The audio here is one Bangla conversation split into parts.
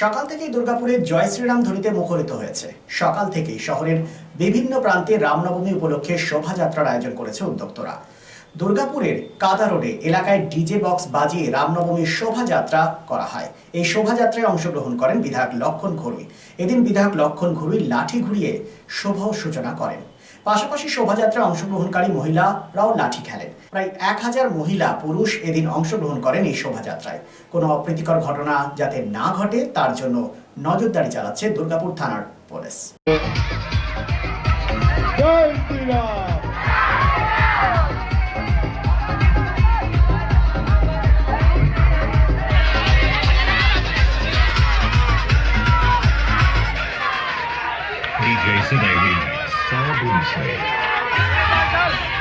সকাল থেকেই দুর্গাপুরে জয় শ্রীরাম ধ্বনিতে মুখরিত হয়েছে। সকাল থেকেই শহরের বিভিন্ন প্রান্তে রামনবমী উপলক্ষে শোভাযাত্রার আয়োজন করেছে উদ্যোক্তরা। দুর্গাপুরের কাদা রোডে এলাকায় ডিজে বক্স বাজিয়ে রামনবমীর শোভাযাত্রা করা হয়। এই শোভাযাত্রায় অংশগ্রহণ করেন বিধায়ক লক্ষণ ঘড়ুই এদিন বিধায়ক লক্ষণ ঘড়ুই লাঠি ঘুরিয়ে শোভা সূচনা করেন। পাশাপাশি শোভাযাত্রায় অংশগ্রহণকারী মহিলারাও লাঠি খেলেন। প্রায় এক হাজার মহিলা পুরুষ এদিন অংশগ্রহণ করেন এই শোভাযাত্রায়। কোনো অপ্রীতিকর ঘটনা যাতে না ঘটে তার জন্য নজরদারি চালাচ্ছে দুর্গাপুর থানার police. DJ Sinay Remix, Sabun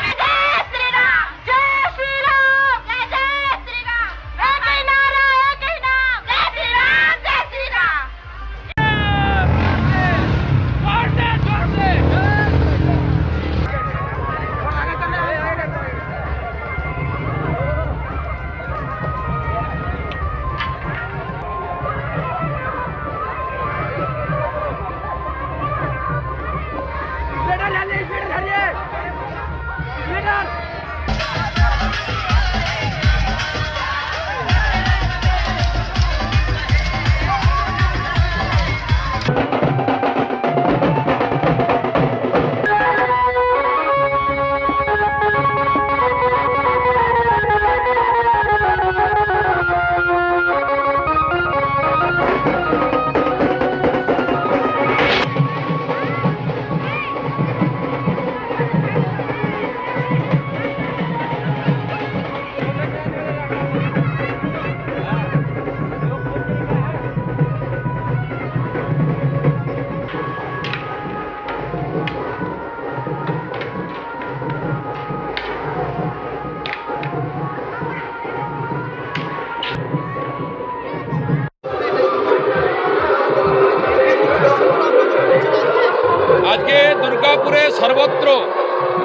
আজকে দুর্গাপুরে সর্বত্র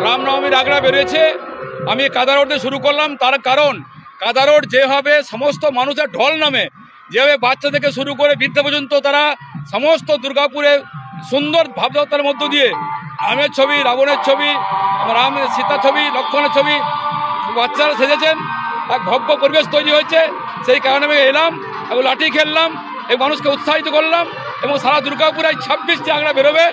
রামনবমীর আগড়া বেরিয়েছে আমি কাদা রোডে শুরু করলাম, তার কারণ কাদা রোড যেভাবে সমস্ত মানুষের ঢল নামে, যেভাবে বাচ্চা থেকে শুরু করে বৃদ্ধা পর্যন্ত তারা সমস্ত দুর্গাপুরে সুন্দর ভাবনার মধ্য দিয়ে আমের ছবি, রাবণের ছবি, রাম সীতা ছবি লক্ষণের ছবি বাচ্চারা সেজেছেন, এক ভব্য পরিবেশ তৈরি হয়েছে। সেই কারণে আমি এলাম এবং লাঠি খেললাম এই মানুষকে উৎসাহিত করলাম এবং সারা দুর্গাপুরে ছাব্বিশ আগড়া বেরোবে।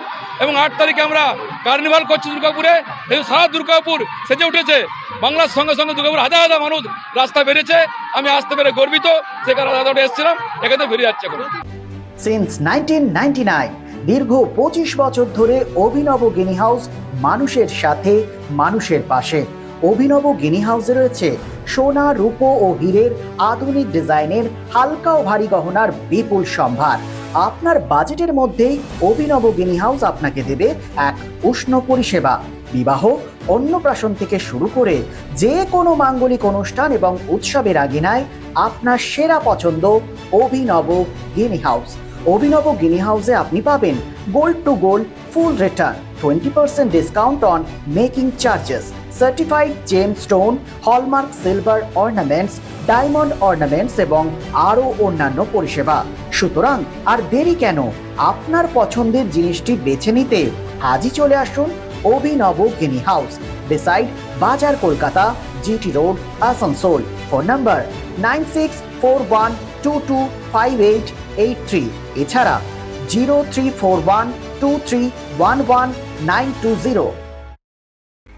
এবং আট তারিখে আমরা কার্নিভাল করছি দুর্গাপুরে। এবং সারা দুর্গাপুর সেজে উঠেছে। বাংলার সঙ্গে সঙ্গে দুর্গাপুর হাজার হাজার মানুষ রাস্তা বেড়েছে। আমি আসতে পেরে গর্বিত, সে কারণে রাস্তাটা এসেছিলাম। এখানে বেরিয়ে যাচ্ছে এখন। সিন্স নাইনটিন দীর্ঘ পঁচিশ বছর ধরে অভিনব গিনি হাউস মানুষের সাথে, মানুষের পাশে। অভিনব গিনি হাউসে রয়েছে সোনা, রূপো ও হীরের আধুনিক ডিজাইনের হালকা ও ভারী গহনার বিপুল সম্ভার। আপনার বাজেটের মধ্যেই অভিনব গিনি হাউস আপনাকে দেবে এক উষ্ণ পরিষেবা, বিবাহ, অন্নপ্রাশন থেকে শুরু করে যে কোনো মাঙ্গলিক অনুষ্ঠান এবং উৎসবের আগিনায় আপনার সেরা পছন্দ অভিনব গিনি হাউস। অভিনব গিনি হাউসে আপনি পাবেন gold to gold, full return, twenty percent discount on making charges, certified gem stone, hallmark silver ornaments, diamond ornaments এবং আরও অন্যান্য পরিষেবা। সুতরাং আর দেরি কেন? আপনার পছন্দের জিনিসটি বেছে নিতে আজই চলে আসুন অভিনব গিনি হাউস বিসাইড বাজার Kolkata GT road Asansol. Phone number nine six four one two two five eight eight three. এছাড়া zero three four one two three one one nine two zero.